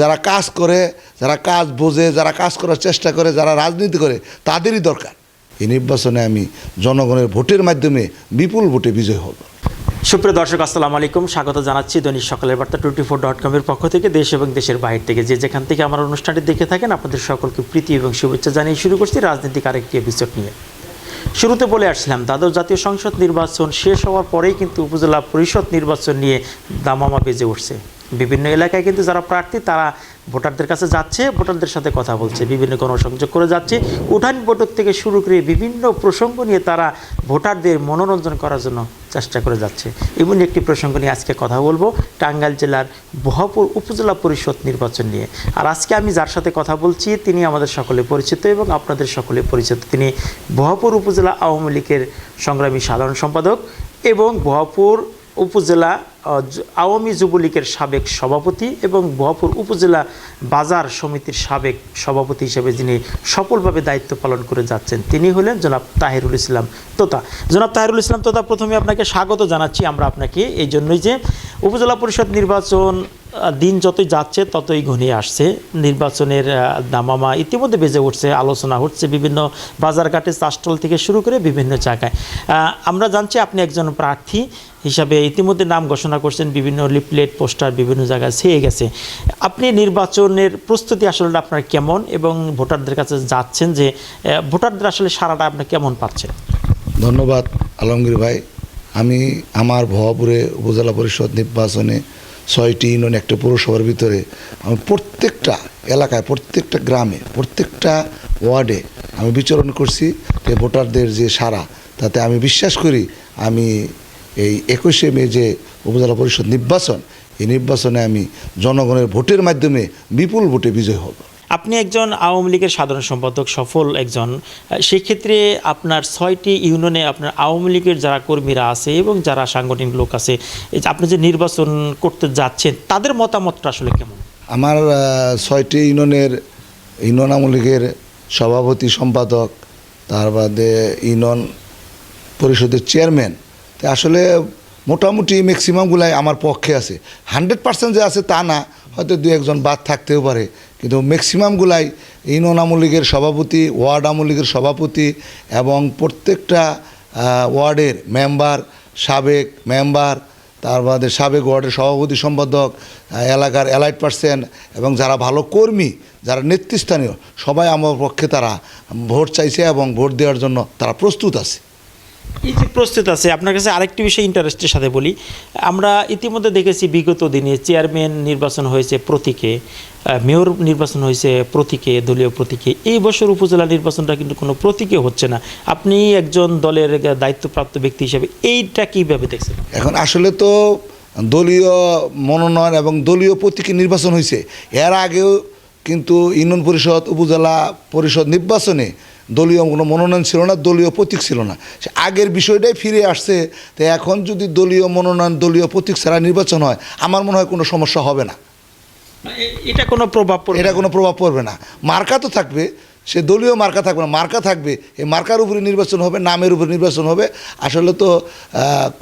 যারা কাজ করে, যারা কাজ বোঝে, যারা কাজ করার চেষ্টা করে, যারা রাজনীতি করে, তাদেরই দরকার। এই নির্বাচনে আমি জনগণের ভোটের মাধ্যমে বিপুল ভোটে বিজয় হব। সুপ্রিয় দর্শক, আসসালামু আলাইকুম। স্বাগত জানাচ্ছি দৈনিক সকালের বার্তা টোয়েন্টি ফোর ডট কমের পক্ষ থেকে দেশ এবং দেশের বাইরে থেকে। যে যেখান থেকে আমার অনুষ্ঠানটি দেখে থাকেন, আপনাদের সকলকে প্রীতি এবং শুভেচ্ছা জানিয়ে শুরু করছি রাজনৈতিক আরেকটি এপিসোড নিয়ে। শুরুতে বলে আসছিলাম, দ্বাদশ জাতীয় সংসদ নির্বাচন শেষ হওয়ার পরেই কিন্তু উপজেলা পরিষদ নির্বাচন নিয়ে দামামা বেজে উঠছে। বিভিন্ন এলাকায় কিন্তু যারা প্রার্থী, তারা ভোটারদের কাছে যাচ্ছে, ভোটারদের সাথে কথা বলছে, বিভিন্ন গণসংযোগ করে যাচ্ছে। উঠান বৈঠক থেকে শুরু করে বিভিন্ন প্রসঙ্গ নিয়ে তারা ভোটারদের মনোরঞ্জন করার জন্য চেষ্টা করে যাচ্ছে। এমন একটি প্রসঙ্গ নিয়ে আজকে কথা বলব, টাঙ্গাইল জেলার বহাপুর উপজেলা পরিষদ নির্বাচন নিয়ে। আর আজকে আমি যার সাথে কথা বলছি, তিনি আমাদের সকলে পরিচিত এবং আপনাদের সকলে পরিচিত। তিনি বহাপুর উপজেলা আওয়ামী লীগের সংগ্রামী সাধারণ সম্পাদক এবং বহাপুর উপজেলা আওয়ামী যুবলীগের সাবেক সভাপতি এবং বহপুর উপজেলা বাজার সমিতির সাবেক সভাপতি হিসেবে যিনি সফলভাবে দায়িত্ব পালন করে যাচ্ছেন, তিনি হলেন জনাব তাহিরুল ইসলাম তোতা। জনাব তাহিরুল ইসলাম তোতা, প্রথমে আপনাকে স্বাগত জানাচ্ছি আমরা আপনাকে। এই জন্যই যে উপজেলা পরিষদ নির্বাচন দিন যতই যাচ্ছে, ততই ঘনিয়ে আসছে। নির্বাচনের দামামা ইতিমধ্যে বেজে উঠছে, আলোচনা হচ্ছে বিভিন্ন বাজারঘাটে চাষটল থেকে শুরু করে বিভিন্ন জায়গায়। আমরা জানছি আপনি একজন প্রার্থী, হিসাবে ইতিমধ্যে নাম ঘোষণা করছেন, বিভিন্ন লিফলেট, পোস্টার বিভিন্ন জায়গায় ছেয়ে গেছে। আপনি নির্বাচনের প্রস্তুতি আসলে আপনার কেমন এবং ভোটারদের কাছে যাচ্ছেন যে ভোটারদের আসলে সারাটা আপনি কেমন পাচ্ছেন? ধন্যবাদ, আলমগীর ভাই। আমি আমার ভবাপুরে উপজেলা পরিষদ নির্বাচনে ছয়টি ইউনিয়ন, একটা পৌরসভার ভিতরে। আমি প্রত্যেকটা এলাকায়, প্রত্যেকটা গ্রামে, প্রত্যেকটা ওয়ার্ডে আমি বিচরণ করছি যে ভোটারদের যে সারা তাতে আমি বিশ্বাস করি আমি এই একুশে মে যে উপজেলা পরিষদ নির্বাচন, এই নির্বাচনে আমি জনগণের ভোটের মাধ্যমে বিপুল ভোটে বিজয় হব। আপনি একজন আওয়ামী লীগের সাধারণ সম্পাদক, সফল একজন সেক্ষেত্রে আপনার ছয়টি ইউনিয়নে আপনার আওয়ামী লীগের যারা কর্মীরা আছে এবং যারা সাংগঠনিক লোক আছে আপনি যে নির্বাচন করতে যাচ্ছেন, তাদের মতামতটা আসলে কেমন? আমার ছয়টি ইউনিয়নের, ইউনিয়ন আওয়ামী লীগের সভাপতি সম্পাদক, তার বাদে ইউনিয়ন পরিষদের চেয়ারম্যান, তা আসলে মোটামুটি ম্যাক্সিমামগুলাই আমার পক্ষে আছে। হান্ড্রেড পার্সেন্ট যে আছে তা না, হয়তো দু একজন বাদ থাকতেও পারে। কিন্তু ম্যাক্সিমামগুলাই ইউনিয়ন আওয়ামী লীগের সভাপতি, ওয়ার্ড আওয়ামী লীগের সভাপতি এবং প্রত্যেকটা ওয়ার্ডের মেম্বার সাবেক মেম্বার তার বাদে সাবেক ওয়ার্ডের সভাপতি সম্পাদক এলাকার এলাইট পার্সেন্ট এবং যারা ভালো কর্মী, যারা নেতৃস্থানীয়, সবাই আমার পক্ষে তারা ভোট চাইছে এবং ভোট দেওয়ার জন্য তারা প্রস্তুত আছে। যে প্রস্তুত আছে, আপনার কাছে আরেকটি বিষয় ইন্টারেস্টের সাথে বলি। আমরা ইতিমধ্যে দেখেছি বিগত দিনে চেয়ারম্যান নির্বাচন হয়েছে প্রতীকে মেয়র নির্বাচন হয়েছে প্রতীকে, দলীয় প্রতীকে। এই বছর উপজেলা নির্বাচনটা কিন্তু কোনো প্রতীকে হচ্ছে না। আপনি একজন দলের দায়িত্বপ্রাপ্ত ব্যক্তি হিসেবে এইটা কীভাবে দেখছেন? এখন আসলে তো দলীয় মনোনয়ন এবং দলীয় প্রতীকে নির্বাচন হয়েছে। এর আগেও কিন্তু ইউনিয়ন পরিষদ, উপজেলা পরিষদ নির্বাচনে দলীয় কোনো মনোনয়ন ছিল না দলীয় প্রতীক ছিল না। সে আগের বিষয়টাই ফিরে আসছে তো এখন যদি দলীয় মনোনয়ন দলীয় প্রতীক ছাড়া নির্বাচন হয় আমার মনে হয় কোনো সমস্যা হবে না। এটা কোনো প্রভাব পড়বে এটা কোনো প্রভাব পড়বে না। মার্কা তো থাকবে সে দলীয় মার্কা থাকবে না মার্কা থাকবে। এই মার্কার উপরে নির্বাচন হবে নামের উপরে নির্বাচন হবে। আসলে তো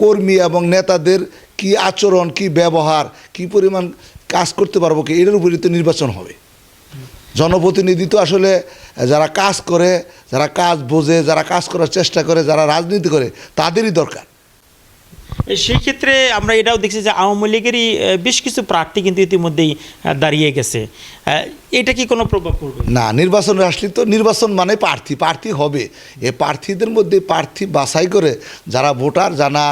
কর্মী এবং নেতাদের কি আচরণ কি ব্যবহার কি পরিমাণ কাজ করতে পারব কি এটার উপরে তো নির্বাচন হবে। জনপ্রতিনিধি তো আসলে যারা কাজ করে যারা কাজ বোঝে যারা কাজ করার চেষ্টা করে যারা রাজনীতি করে তাদেরই দরকার। সেই ক্ষেত্রে আমরা এটাও দেখছি যে আওয়ামী লীগেরই বেশ কিছু প্রার্থী কিন্তু ইতিমধ্যেই দাঁড়িয়ে গেছে। এটা কি কোনো প্রভাব পড়বে? না নির্বাচন আসলে তো নির্বাচন মানে প্রার্থী প্রার্থী হবে। এই প্রার্থীদের মধ্যে প্রার্থী বাছাই করে যারা ভোটার জানা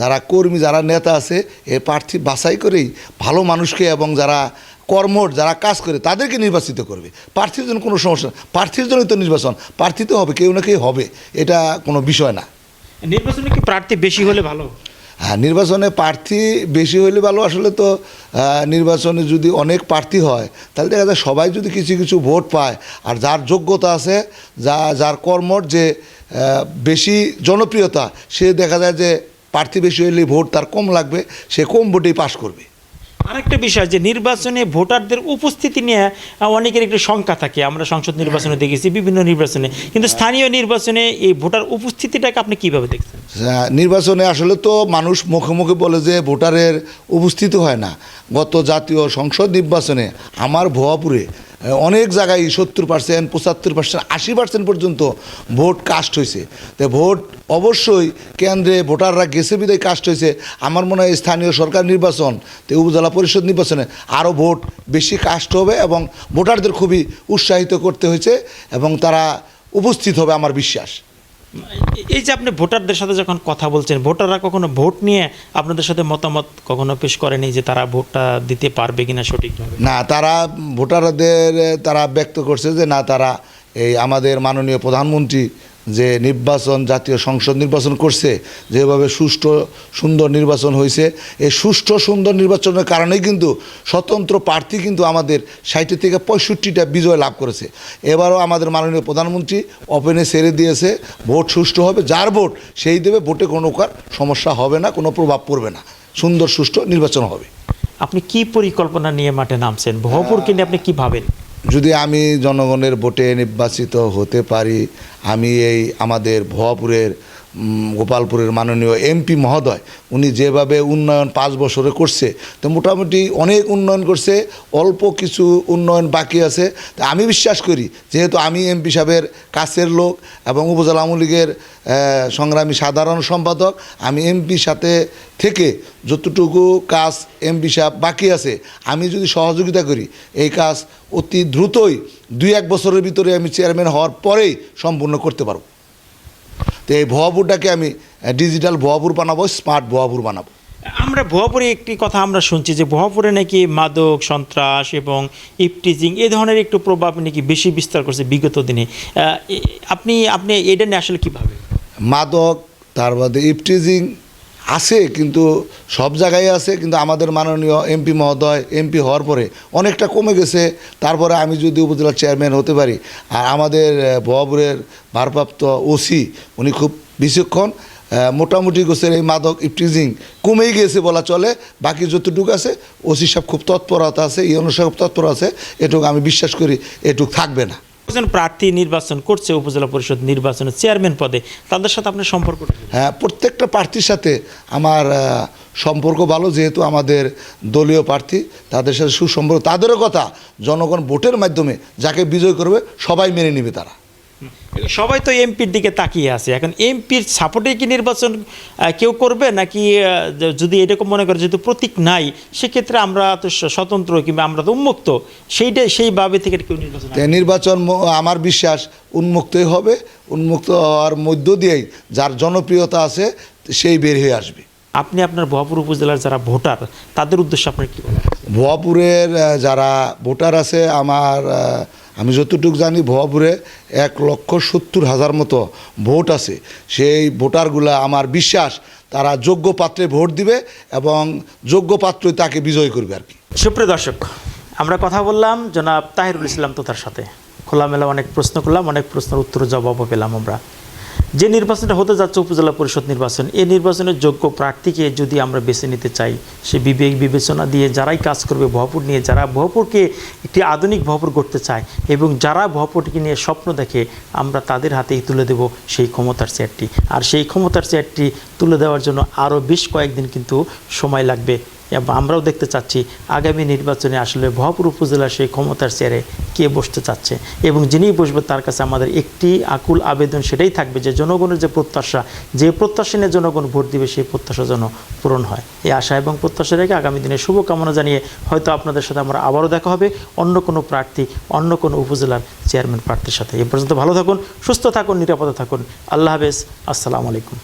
যারা কর্মী যারা নেতা আছে এ প্রার্থী বাছাই করেই ভালো মানুষকে এবং যারা কর্মঠ যারা কাজ করে তাদেরকে নির্বাচিত করবে। প্রার্থীর জন্য কোনো সমস্যা না। প্রার্থীর জন্যই তো নির্বাচন। প্রার্থী তো হবে কেউ না কেউ হবে। এটা কোনো বিষয় না। নির্বাচনে কি প্রার্থী বেশি হলে ভালো? হ্যাঁ নির্বাচনে প্রার্থী বেশি হইলে ভালো। আসলে তো নির্বাচনে যদি অনেক প্রার্থী হয় তাহলে দেখা যায় সবাই যদি কিছু কিছু ভোট পায় আর যার যোগ্যতা আছে যা যার কর্মর যে বেশি জনপ্রিয়তা সে দেখা যায় যে প্রার্থী বেশি হইলে ভোট তার কম লাগবে সে কম ভোটেই পাশ করবে। আরেকটা বিষয় যে নির্বাচনে ভোটারদের উপস্থিতি নিয়ে অনেকের একটু শঙ্কা থাকে। আমরা সংসদ নির্বাচনে দেখেছি বিভিন্ন নির্বাচনে। কিন্তু স্থানীয় নির্বাচনে এই ভোটার উপস্থিতিটাকে আপনি কীভাবে দেখছেন? নির্বাচনে আসলে তো মানুষ মুখে মুখে বলে যে ভোটারের উপস্থিত হয় না। গত জাতীয় সংসদ নির্বাচনে আমার ভুয়াপুরে অনেক জায়গায় সত্তর পার্সেন্ট পঁচাত্তর পার্সেন্ট আশি পার্সেন্ট পর্যন্ত ভোট কাস্ট হয়েছে। তো ভোট অবশ্যই কেন্দ্রে ভোটাররা গেছে, বিদায় কাস্ট হয়েছে। আমার মনে হয় স্থানীয় সরকার নির্বাচন, তো উপজেলা পরিষদ নির্বাচনে আরও ভোট বেশি কাস্ট হবে এবং ভোটারদের খুবই উৎসাহিত করতে হয়েছে এবং তারা উপস্থিত হবে, আমার বিশ্বাস। এই যে আপনি ভোটারদের সাথে যখন কথা বলছেন, ভোটাররা কখনো ভোট নিয়ে আপনাদের সাথে মতামত কখনো পেশ করেনি যে তারা ভোটটা দিতে পারবে কিনা সঠিকভাবে? না, তারা ভোটারদের, তারা ব্যক্ত করছে যে না, তারা এই আমাদের মাননীয় প্রধানমন্ত্রী যে নির্বাচন, জাতীয় সংসদ নির্বাচন করছে, যেভাবে সুষ্ঠু, সুন্দর নির্বাচন হয়েছে, এই সুষ্ঠু, সুন্দর নির্বাচনের কারণেই কিন্তু স্বতন্ত্র প্রার্থী কিন্তু আমাদের ষাটটি থেকে পঁয়ষট্টিটা বিজয় লাভ করেছে। এবারও আমাদের মাননীয় প্রধানমন্ত্রী ওপেনে সেরে দিয়েছে, ভোট সুষ্ঠু হবে, যার ভোট সেই দেবে, ভোটে কোনো প্রকার সমস্যা হবে না, কোনো প্রভাব পড়বে না। সুন্দর, সুষ্ঠু নির্বাচন হবে। আপনি কি পরিকল্পনা নিয়ে মাঠে নামছেন? ভহপুরকে নিয়ে আপনি কি ভাবেন? যদি আমি জনগণের ভোটে নির্বাচিত হতে পারি আমি এই আমাদের ভুয়াপুরের গোপালপুরের মাননীয় এমপি মহোদয়, উনি যেভাবে উন্নয়ন পাঁচ বছরে করছে, তো মোটামুটি অনেক উন্নয়ন করছে, অল্প কিছু উন্নয়ন বাকি আছে। তা আমি বিশ্বাস করি, যেহেতু আমি এমপি সাহেবের কাছের লোক এবং উপজেলা আওয়ামী লীগের সংগ্রামী সাধারণ সম্পাদক, আমি এমপির সাথে থেকে যতটুকু কাজ এমপি সাহেব বাকি আছে, আমি যদি সহযোগিতা করি, এই কাজ অতি দ্রুতই দুই এক বছরের ভিতরে আমি চেয়ারম্যান হওয়ার পরেই সম্পূর্ণ করতে পারব। তো এই ভুয়াপুরটাকে আমি ডিজিটাল ভুয়াপুর বানাবো স্মার্ট ভুয়াপুর বানাবো। আমরা ভুয়াপুরে একটি কথা আমরা শুনছি যে ভুয়াপুরে নাকি মাদক সন্ত্রাস এবং ইপটিজিং এ ধরনের একটু প্রভাব নাকি বেশি বিস্তার করছে বিগত দিনে। আপনি আপনি এটা নিয়ে আসলে কীভাবে মাদক তার বাদে ইফটিজিং আছে, কিন্তু সব জায়গায় আছে, কিন্তু আমাদের মাননীয় এমপি মহোদয় এমপি হওয়ার পরে অনেকটা কমে গেছে। তারপরে আমি যদি উপজেলার চেয়ারম্যান হতে পারি, আর আমাদের ভবাপুরের ভারপ্রাপ্ত ওসি উনি খুব বিচক্ষণ মোটামুটি গোছের এই মাদক ইফটিজিং কমেই গিয়েছে বলা চলে। বাকি যতটুকু আছে ওসি সাহেব খুব তৎপরতা আছে ইউনো সাহেব তৎপর আছে, এটুকু আমি বিশ্বাস করি, এটুকু থাকবে না। একজন প্রার্থী নির্বাচন করছে, উপজেলা পরিষদ নির্বাচনের চেয়ারম্যান পদে। তাদের সাথে আপনার সম্পর্ক হ্যাঁ প্রত্যেকটা প্রার্থীর সাথে আমার সম্পর্ক ভালো, যেহেতু আমাদের দলীয় প্রার্থী, তাদের সাথে সুসম্পর্ক। তাদেরও কথা জনগণ ভোটের মাধ্যমে যাকে বিজয় করবে, সবাই মেনে নেবে তারা। সবাই তো এমপির দিকে তাকিয়ে আছে। এখন এমপির সাপোর্টে কি নির্বাচন কেউ করবে? নাকি যদি এরকম মনে করে যেহেতু প্রতীক নাই সেক্ষেত্রে আমরা তো স্বতন্ত্র কিংবা আমরা তো উন্মুক্ত। সেইটাই সেইভাবে থেকে কেউ নির্বাচন নির্বাচন আমার বিশ্বাস উন্মুক্তই হবে। উন্মুক্ত হওয়ার মধ্য দিয়েই যার জনপ্রিয়তা আছে সেই বের হয়ে আসবে। আপনি আপনার বহপুর উপজেলার যারা ভোটার তাদের উদ্দেশ্যে আপনার কি ভুয়াপুরের যারা ভোটার আছে আমার আমি যতটুকু জানি ভবাপুরে এক লক্ষ সত্তর হাজার মতো ভোট আছে। সেই ভোটারগুলা আমার বিশ্বাস, তারা যোগ্য পাত্রে ভোট দিবে এবং যোগ্য পাত্রই তাকে বিজয় করবে আর কি। সুপ্রিয় দর্শক, আমরা কথা বললাম জনাব তাহিরুল ইসলাম তোতার সাথে। খোলামেলা অনেক প্রশ্ন করলাম, অনেক প্রশ্নের উত্তর জবাবও পেলাম আমরা। যে নির্বাচনটা হতে যাচ্ছে উপজেলা পরিষদ নির্বাচন এই নির্বাচনের যোগ্য প্রার্থীকে যদি আমরা বেছে নিতে চাই, সে বিবেক বিবেচনা দিয়ে যারাই কাজ করবে, ভহপুর নিয়ে যারা ভহপুরকে একটি আধুনিক ভহপুর করতে চায় এবং যারা ভহপুরকে নিয়ে স্বপ্ন দেখে, আমরা তাদের হাতেই তুলে দেব সেই ক্ষমতার চেয়ারটি। আর সেই ক্ষমতার চেয়ারটি তুলে দেওয়ার জন্য আরও বেশ কয়েকদিন কিন্তু সময় লাগবে। আমরাও দেখতে চাচ্ছি আগামী নির্বাচনে আসলে ভহপুর উপজেলার সেই ক্ষমতার চেয়ারে কে বসতে চাচ্ছে। এবং যিনি বসবে তার কাছে আমাদের একটি আকুল আবেদন সেটাই থাকবে যে জনগণের যে প্রত্যাশা যে প্রত্যাশা নিয়ে জনগণ ভোট দিবে সেই প্রত্যাশা যেন পূরণ হয়। এই আশা এবং প্রত্যাশা রেখে আগামী দিনে শুভকামনা জানিয়ে হয়তো আপনাদের সাথে আমরা আবারও দেখা হবে অন্য কোনো প্রার্থী, অন্য কোনো উপজেলার চেয়ারম্যান প্রার্থীর সাথে। এ পর্যন্ত ভালো থাকুন, সুস্থ থাকুন, নিরাপদে থাকুন। আল্লাহ হাফেজ। আসসালামু আলাইকুম।